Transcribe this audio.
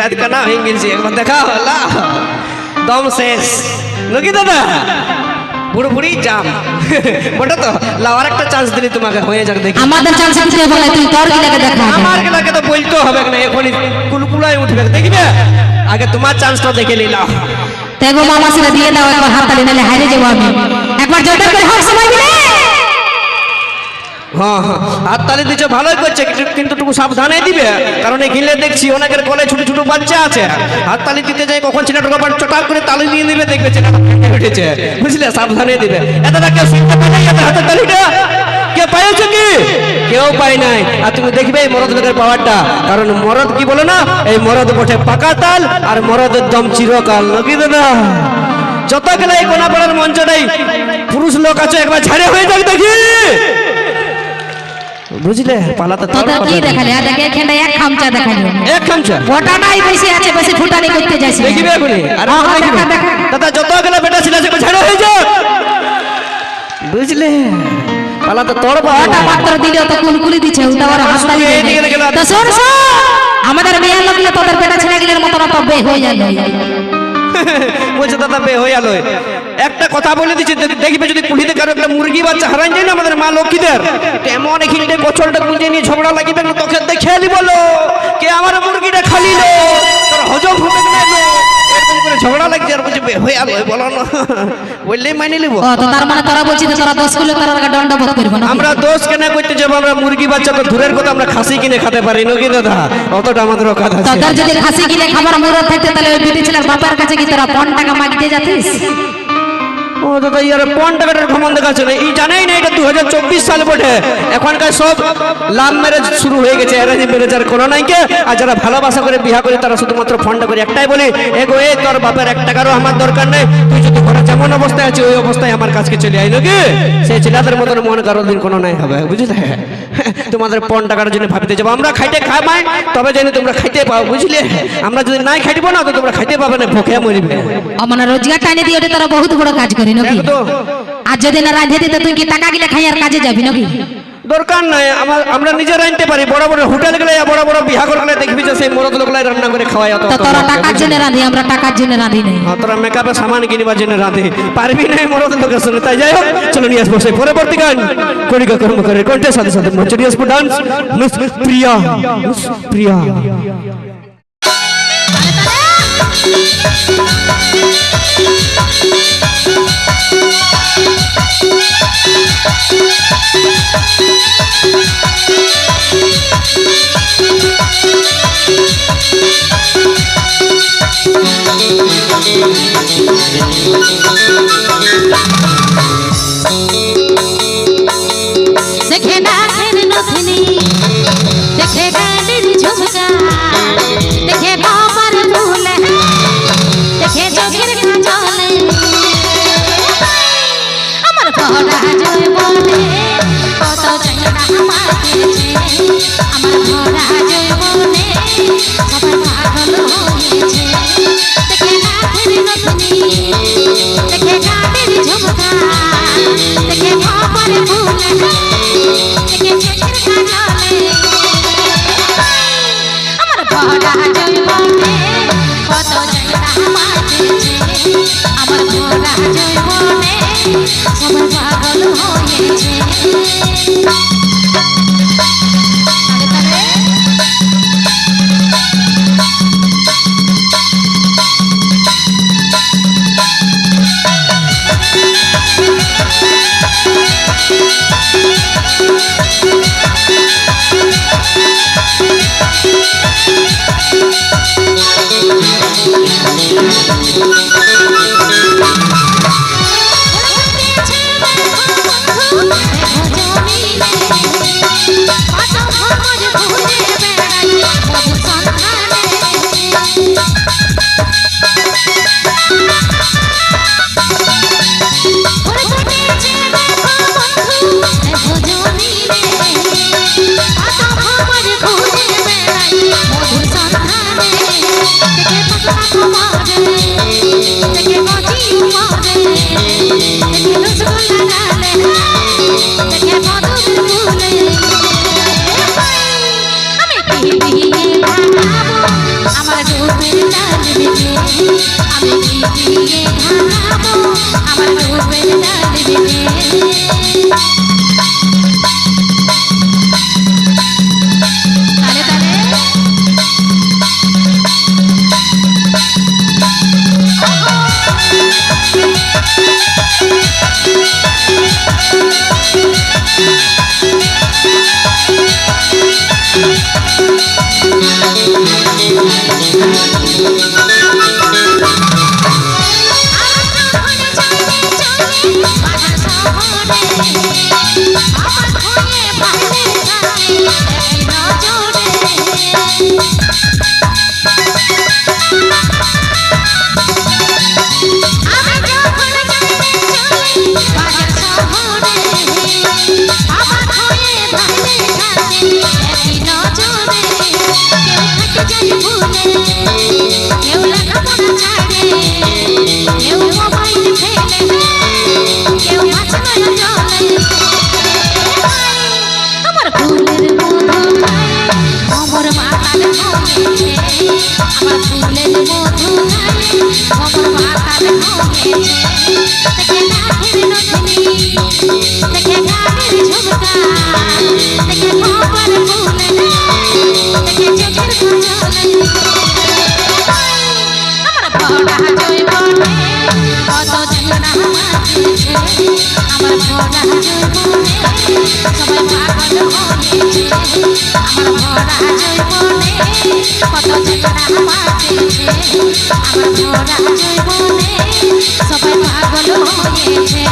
রাত কানা হয়ে গেছি। একবার দেখা হলা দম শেষ। নাকি দাদা? বুড়ো বুড়ি জাম। বটো তো লাওয়ার একটা চান্স দিলি তোমাকে হয়ে যাক দেখি। আমাদের চান্স দিতে বলে তুই তোর কি দেখা আমার গেলাকে তো বলতে হবে না কুলকুলাই উঠবে দেখবে আগে তোমার চান্সটা দেখে নিলাম। তেগো মামা সেটা দিয়ে দাও একবার হাত তালি নালে হারিয়ে যাব আমি। একবার জোরদার করে হাত সময় দিলে। হ্যাঁ হ্যাঁ। ভালোই করছে, কিন্তু- সাবধানে দিবে। কারণ এখানে দেখছি বাচ্চা আছে। দিতে যাই চটাক করে তালি দিয়ে দিবে, দেখবে বুঝলে? দিবে। কে কি? কেউ নাই। আর তুমি দেখবে এই মরদ লোকের পাওয়ারটা। কারণ মরদ কি বলো না? এই মরদ বটে পাকা তাল, আর মরদের দম চিরকাল। নাকি দাদা, যত গেলে এই কোনাপাড়ার মঞ্চটাই পুরুষ লোক আছে, একবার ঝাড়ে হয়ে যাক দেখি। বুঝলে? পালাতে তোদের কি দেখালে? আর দেখে এখানে এক খামচা দেখালি এক খামচা? ওটাটাই বেশি আছে বেশি ফুটানি করতে যাইছি দেখিবে এখনই? আরে দেখিবে। দেখা, দেখা। দাদা যত গেলে বেটা ছিল সে ঝাড়া হয়ে যাক বুঝলে? পালাতে তোর ওটা পালা মাত্র দিলে তো কুলকুলি দিচ্ছে ওটা ওর না। তো শোন শোন আমাদের মেয়ের লোকলে তোদের পেটা ছেলে গিলের মতন তো বে হয়ে যাবে বলছে দাদা বে হয়ে গেল একটা কথা বলে দিচ্ছি দেখবে যদি কুলিতে কারও একটা মুরগি বাচ্চা হারাই যায় না আমাদের মা লক্ষ্মীদের তেমন এখানে কচলটা গুঁজে নিয়ে ঝগড়া লাগিবে না তোকে দেখে নি বলো কে আমার মুরগিটা খালিল তোর হজম হবে না এলো। করে ঝগড়া লাগছে আর বলছে হয়ে বলো না। বললেই মাইনে নিব। তো তার মানে তোরা তোরা কিলো তারা করব না আমরা দোষ কেন করতে যাব? আমরা মুরগি বাচ্চা তো দূরের কথা আমরা খাসি কিনে খেতে পারি নাকি দাদা? অতটা আমাদের আছে। যদি খাসি গিলে খাবার মুরত থাকতে তাহলে ওই বিটি ছেলের বাপের কাছে কি তোরা পন টাকা যাতিস? ও দেখাচ্ছে না এই জানেই সাল বটে। এখনকার সব লাভ শুরু হয়ে গেছে কোনো আর যারা ভালোবাসা করে বিয়া করে, তারা শুধুমাত্র ফোনটা করে, একটাই বলি, এগো এ তোর বাপের এক টাকারও আমার দরকার নেই, তুই যদি ঘরে যেমন অবস্থায় আছে ওই অবস্থায় আমার কাছকে চলে আই নাকি? সেই ছেলেদের মতন মন কারও দিন কোনো নাই হবে বুঝলে? তোমাদের পণ টাকার জন্য ভাবিতে যাব। আমরা খাইতে খামাই তবে যেন তোমরা খাইতে পাও বুঝলে? আমরা যদি নাই খাইব না তো তোমরা খাইতে পাবে না ভোকে মরিবে। আমার রোজগার টাইনে দিয়ে ওটা তারা বহুত বড় কাজ করি নাকি। আর যদি না রাঁধে দিতে তুই কি টাকা গিলে খাই আর কাজে যাবি নাকি? দরকার নাই আমার আমরা নিজে রাঁধতে পারি। বড় বড় হোটেল গেলে বড় বড় বিহা করলে দেখবি যে সেই মরদ লোকলাই রান্না করে খাওয়াই অত তোরা টাকার জন্য রাঁধি আমরা টাকার জন্য রাঁধি নাই। হ্যাঁ, তোরা মেকআপের সামান কিনবার জন্য রাঁধে। পারবি না এই মরদ লোকের সঙ্গে তাই যাই হোক চলো নিয়ে আসব সেই পরবর্তী গান। করিকা কর্ম করে কণ্ঠের সাথে সাথে মঞ্চে নিয়ে আসব dance miss Priya miss Priya দেখে আমার ভরা জৈবনে সবাই পাগল হয়েছে। রূপের লাল বেটে আমি কি দিয়ে ঢাকাবো আমার রূপের লাল বেটে আমার ফুলের মধু খায় অমর মাতাল ঘুমেছে দেখে নাকের নথনি দেখে গানের ঝুমকা, দেখে কপাল ফুলে দেখে চোখের কাজলে আমার ভরা জৈবনে কত ঝগড়া মাঝেছে আমার ভরা জৈবনে সবাই পাগল হয়েছে। আমার ভরা জৈবনে সবাই পাগল হয়েছে